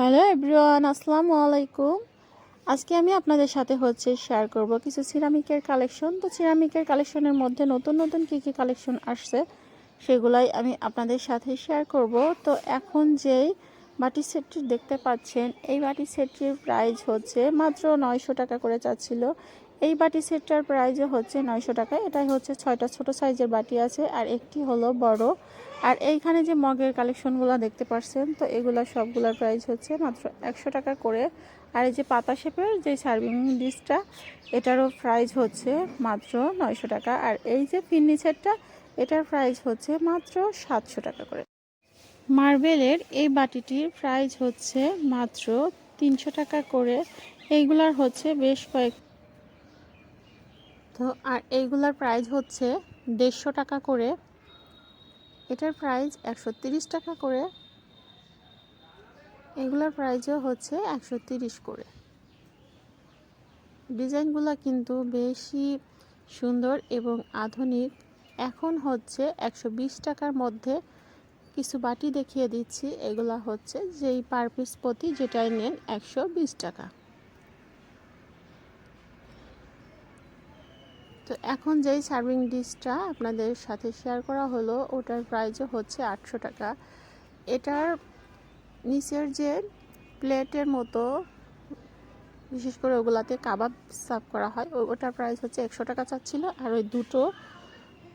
Hello everyone, আসসালামু আলাইকুম। আজকে আমি আপনাদের সাথে হচ্ছে শেয়ার করব কিছু সিরামিকের কালেকশন তো সিরামিকের কালেকশনের মধ্যে নতুন নতুন কী কী কালেকশন আসছে সেগুলাই আমি আপনাদের সাথে শেয়ার করব। তো এখন যেই বাটি সেটটি দেখতে পাচ্ছেন, এই বাটি সেটটির প্রাইস হচ্ছে মাত্র নয়শো টাকা করে চাচ্ছিল। এই বাটি সেটটার প্রাইসও হচ্ছে নয়শো টাকা। এটাই হচ্ছে ছয়টা ছোট সাইজের বাটি আছে আর একটি হলো বড়। আর এইখানে যে মগের কালেকশনগুলো দেখতে পাচ্ছেন তো এগুলো সবগুলোর প্রাইস হচ্ছে মাত্র একশো টাকা করে। আর এই যে পাতা শেপের যে সার্ভিং ডিশটা, এটারও প্রাইস হচ্ছে মাত্র নয়শো টাকা। আর এই যে ফিন্নি সেটটা এটার প্রাইস হচ্ছে মাত্র সাতশো টাকা করে। মার্বেলের এই বাটিটির প্রাইস হচ্ছে মাত্র তিনশো টাকা করে। এইগুলার হচ্ছে বেশ কয়েক তো আর এইগুলার প্রাইস হচ্ছে দেড়শো টাকা করে। এটার প্রাইস একশো টাকা করে। এগুলার প্রাইসও হচ্ছে একশো করে। ডিজাইনগুলো কিন্তু বেশি সুন্দর এবং আধুনিক। এখন হচ্ছে একশো বিশ টাকার মধ্যে কিছু বাটি দেখিয়ে দিচ্ছি। এগুলা হচ্ছে যেই পার পিস প্রতি যেটাই নেন একশো বিশ টাকা। তো এখন যেই সার্ভিং ডিশটা আপনাদের সাথে শেয়ার করা হলো, ওটার প্রাইসও হচ্ছে আটশো টাকা। এটার নিচের যে প্লেটের মতো, বিশেষ করে ওগুলাতে কাবাব সার্ভ করা হয় ওটার প্রাইস হচ্ছে একশো টাকা চাচ্ছিল, আর ওই দুটো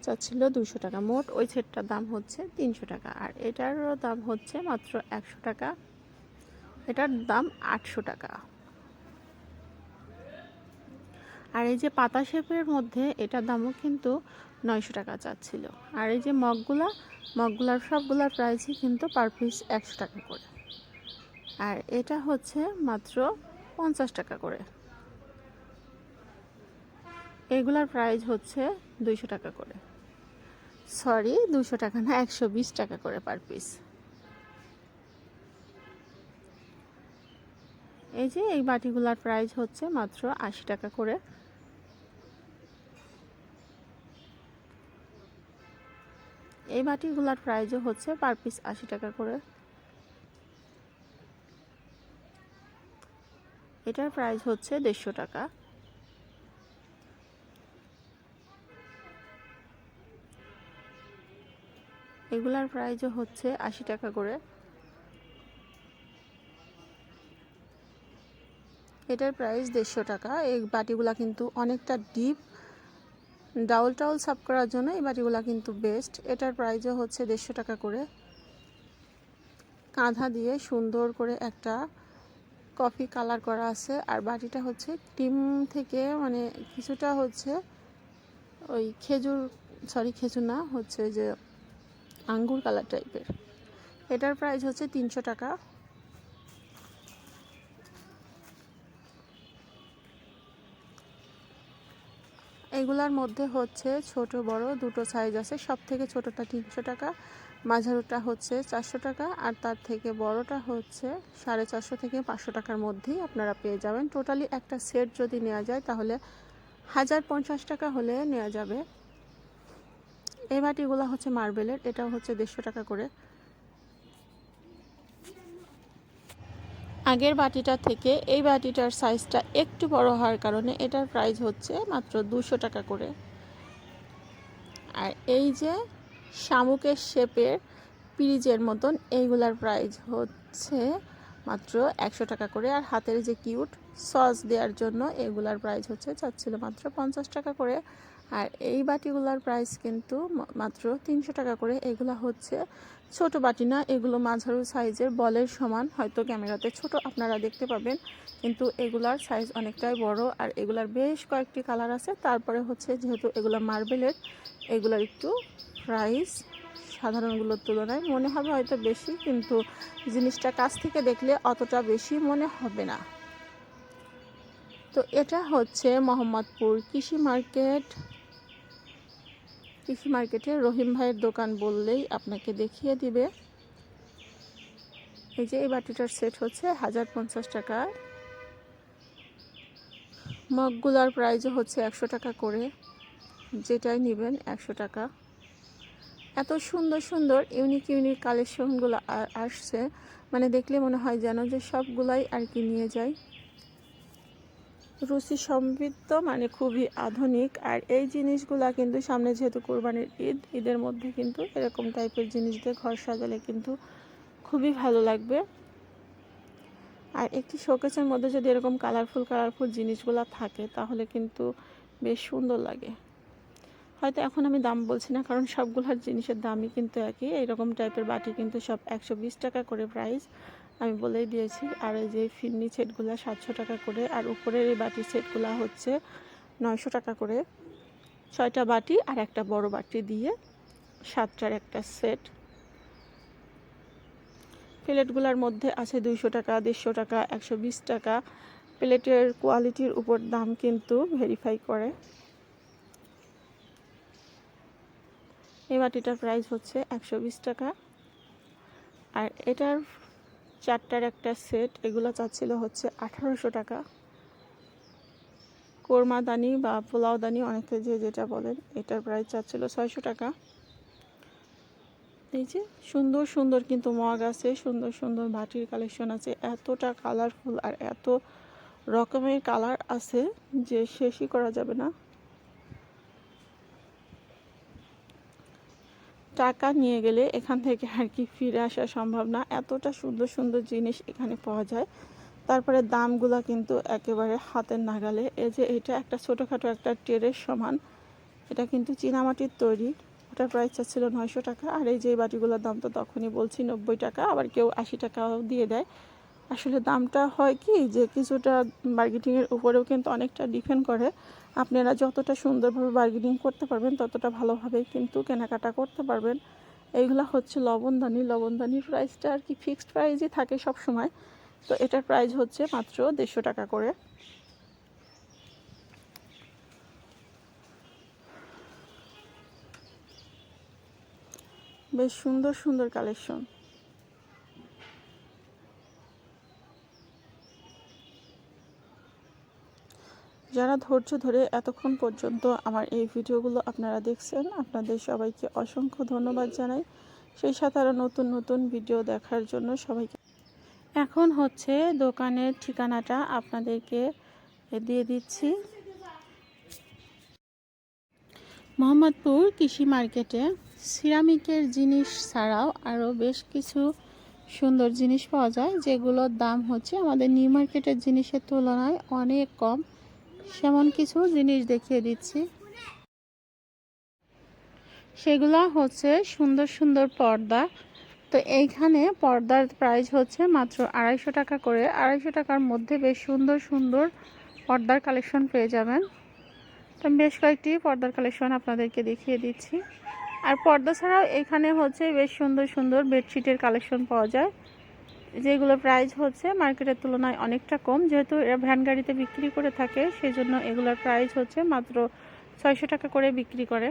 চাচ্ছিল দুশো টাকা। মোট ওই সেটটার দাম হচ্ছে তিনশো টাকা, আর এটারও দাম হচ্ছে মাত্র একশো টাকা। এটার দাম আটশো টাকা। আর এই যে পাতা শেপের মধ্যে এটার দামও কিন্তু নয়শো টাকা চাচ্ছিল। আর এই যে মগগুলা, মগগুলার সবগুলার প্রাইসই কিন্তু পার পিস একশো টাকা করে। আর এটা হচ্ছে মাত্র পঞ্চাশ টাকা করে। এগুলার প্রাইস হচ্ছে দুইশো টাকা করে। সরি দুশো টাকা না, একশো বিশ টাকা করে পার পিস এই যে এই বাটিগুলার প্রাইস হচ্ছে মাত্র আশি টাকা করে। এই বাটিগুলার প্রাইসও হচ্ছে পার পিস আশি টাকা করে। এটার প্রাইস হচ্ছে দেড়শো টাকা। এগুলার প্রাইসও হচ্ছে আশি টাকা করে। এটার প্রাইস দেড়শো টাকা। এই বাটিগুলা কিন্তু অনেকটা ডিপ। ডাউল টাউল সাফ করার জন্য এই বাটিগুলো কিন্তু বেস্ট এটার প্রাইসও হচ্ছে দেড়শো টাকা করে। কাঁধা দিয়ে সুন্দর করে একটা কফি কালার করা আছে। আর বাটিটা হচ্ছে টিম থেকে মানে কিছুটা হচ্ছে ওই খেজুর সরি খেজুর না, হচ্ছে যে আঙ্গুর কালার টাইপের এটার প্রাইস হচ্ছে তিনশো টাকা। এগুলার মধ্যে হচ্ছে ছোট, বড় দুটো সাইজ আছে। সব থেকে ছোটোটা তিনশো টাকা, মাঝারোটা হচ্ছে চারশো টাকা, আর তার থেকে বড়টা হচ্ছে সাড়ে চারশো থেকে পাঁচশো টাকার মধ্যেই আপনারা পেয়ে যাবেন। টোটালি একটা সেট যদি নেওয়া যায়, তাহলে হাজার পঞ্চাশ টাকা হলে নেওয়া যাবে। এই বাটিগুলো হচ্ছে মার্বেলের এটা হচ্ছে দেড়শো টাকা করে। আগের বাটিটা থেকে এই বাটিটার সাইজটা একটু বড় হওয়ার কারণে এটার প্রাইস হচ্ছে মাত্র দুশো টাকা করে। আর এই যে শামুকের শেপের পিরিজের মতন এইগুলার প্রাইস হচ্ছে মাত্র একশো টাকা করে। আর হাতের যে কিউট সস দেওয়ার জন্য এগুলার প্রাইস হচ্ছে চাচ্ছিল মাত্র পঞ্চাশ টাকা করে। আর এই বাটিগুলার প্রাইস কিন্তু মাত্র তিনশো টাকা করে। এগুলা হচ্ছে ছোট বাটি না, এগুলো মাঝারু সাইজের বলের সমান। হয়তো ক্যামেরাতে ছোট আপনারা দেখতে পাবেন, কিন্তু এগুলার সাইজ অনেকটাই বড়। আর এগুলার বেশ কয়েকটি কালার আছে। তারপরে হচ্ছে যেহেতু এগুলো মার্বেলের এগুলার একটু প্রাইস সাধারণগুলোর তুলনায় মনে হবে হয়তো বেশি, কিন্তু জিনিসটা কাছ থেকে দেখলে অতটা বেশি মনে হবে না। তো এটা হচ্ছে মোহাম্মদপুর কৃষি মার্কেট। কৃষি মার্কেটে রহিম ভাইয়ের দোকান বললেই আপনাকে দেখিয়ে দিবে। এই যে এই বাটিটার সেট হচ্ছে হাজার পঞ্চাশ টাকা। মগগুলার প্রাইজও হচ্ছে একশো টাকা করে। যেটাই নেবেন একশো টাকা। এত সুন্দর সুন্দর, ইউনিক ইউনিক কালেকশনগুলো আসছে। মানে দেখলে মনে হয় যেন যে সবগুলাই আর কি নিয়ে যায়। রুচি সমৃদ্ধ মানে খুবই আধুনিক। আর এই জিনিসগুলা কিন্তু সামনে যেহেতু কোরবানির ঈদ, ঈদের মধ্যে কিন্তু এরকম টাইপের জিনিস দিয়ে ঘর সাজালে কিন্তু খুবই ভালো লাগবে। আর একটি শোকেসের মধ্যে যদি এরকম কালারফুল কালারফুল জিনিসগুলো থাকে, তাহলে কিন্তু বেশ সুন্দর লাগে। হয়তো এখন আমি দাম বলছি না, কারণ সবগুলোর জিনিসের দামই কিন্তু একই। এইরকম টাইপের বাটি কিন্তু সব একশো বিশ টাকা করে প্রাইস আমি বলেই দিয়েছি, আর এই যে ফিরনি সেটগুলো সাতশো টাকা করে, আর উপরের এই বাটির সেটগুলো হচ্ছে নয়শো টাকা করে। ছয়টা বাটি আর একটা বড় বাটি দিয়ে সাতটার একটা সেট। প্লেটগুলোর মধ্যে আছে দুইশো টাকা, দেড়শো টাকা, একশো বিশ টাকা। প্লেটের কোয়ালিটির উপর দাম কিন্তু ভেরিফাই করে। এই বাটিটার প্রাইস হচ্ছে একশো বিশ টাকা। আর এটার চারটার একটা সেট, এগুলো চাচ্ছিল হচ্ছে আঠারোশো টাকা। কোরমাদানি বা পোলাওদানি অনেকে যে যেটা বলেন, এটার প্রাইস চাচ্ছিল ছয়শো টাকা। এই যে সুন্দর সুন্দর কিন্তু মগ আছে, সুন্দর সুন্দর বাটির কালেকশন আছে। এতটা কালারফুল আর এত রকমের কালার আছে যে শেষই করা যাবে না। টাকা নিয়ে গেলে এখান থেকে আর কি ফিরে আসা সম্ভব না। এতটা সুন্দর সুন্দর জিনিস এখানে পাওয়া যায়। তারপরে দামগুলা কিন্তু একেবারে হাতের নাগালে। এই যে এটা একটা ছোটোখাটো একটা টেরের সমান। এটা কিন্তু চীনামাটির তৈরি। ওটার প্রাইস ছিল নয়শো টাকা। আর এই যে বাটিগুলোর দাম তো তখনই বলছি নব্বই টাকা। আবার কেউ আশি টাকাও দিয়ে দেয়। আসলে দামটা হয় কি যে কিছুটা বার্গেটিংয়ের উপরেও কিন্তু অনেকটা ডিপেন্ড করে। আপনারা যতটা সুন্দরভাবে বার্গেনিং করতে পারবেন, ততটা ভালোভাবে কিন্তু কেনাকাটা করতে পারবেন। এইগুলো হচ্ছে লবণদানি। লবণদানির প্রাইসটা আর কি ফিক্সড প্রাইসই থাকে সব সময় তো এটার প্রাইস হচ্ছে মাত্র দেড়শো টাকা করে। বেশ সুন্দর সুন্দর কালেকশন যারা ধৈর্য ধরে এতক্ষণ পর্যন্ত আমার এই ভিডিওগুলো আপনারা দেখছেন, আপনাদের সবাইকে অসংখ্য ধন্যবাদ জানাই। সেই সাথে আরও নতুন নতুন ভিডিও দেখার জন্য সবাইকে এখন হচ্ছে দোকানের ঠিকানাটা আপনাদেরকে দিয়ে দিচ্ছি। মোহাম্মদপুর কৃষি মার্কেটে সিরামিকের জিনিস ছাড়াও আরও বেশ কিছু সুন্দর জিনিস পাওয়া যায়, যেগুলোর দাম হচ্ছে আমাদের নিউ মার্কেটের জিনিসের তুলনায় অনেক কম। সেমন কিছু জিনিস দেখিয়ে দিচ্ছি। সেগুলো হচ্ছে সুন্দর সুন্দর পর্দা। তো এইখানে পর্দার প্রাইস হচ্ছে মাত্র আড়াইশো টাকা করে। আড়াইশো টাকার মধ্যে বেশ সুন্দর সুন্দর পর্দার কালেকশন পেয়ে যাবেন। তো বেশ কয়েকটি পর্দার কালেকশন আপনাদেরকে দেখিয়ে দিচ্ছি। আর পর্দা ছাড়াও এখানে হচ্ছে বেশ সুন্দর সুন্দর বেডশিটের কালেকশন পাওয়া যায়। যেগুলোর প্রাইস হচ্ছে মার্কেটের তুলনায় অনেকটা কম, যেহেতু এরা ভ্যান গাড়িতে বিক্রি করে থাকে সেই জন্য এগুলোর প্রাইস হচ্ছে মাত্র ছয়শো টাকা করে বিক্রি করে।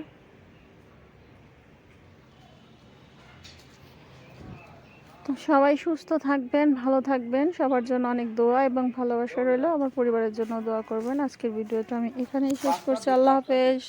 তো সবাই সুস্থ থাকবেন, ভালো থাকবেন, সবার জন্য অনেক দোয়া এবং ভালোবাসা রইল। আমার পরিবারের জন্য দোয়া করবেন। আজকের ভিডিওটা আমি এখানেই শেষ করছি। আল্লাহ হাফেজ।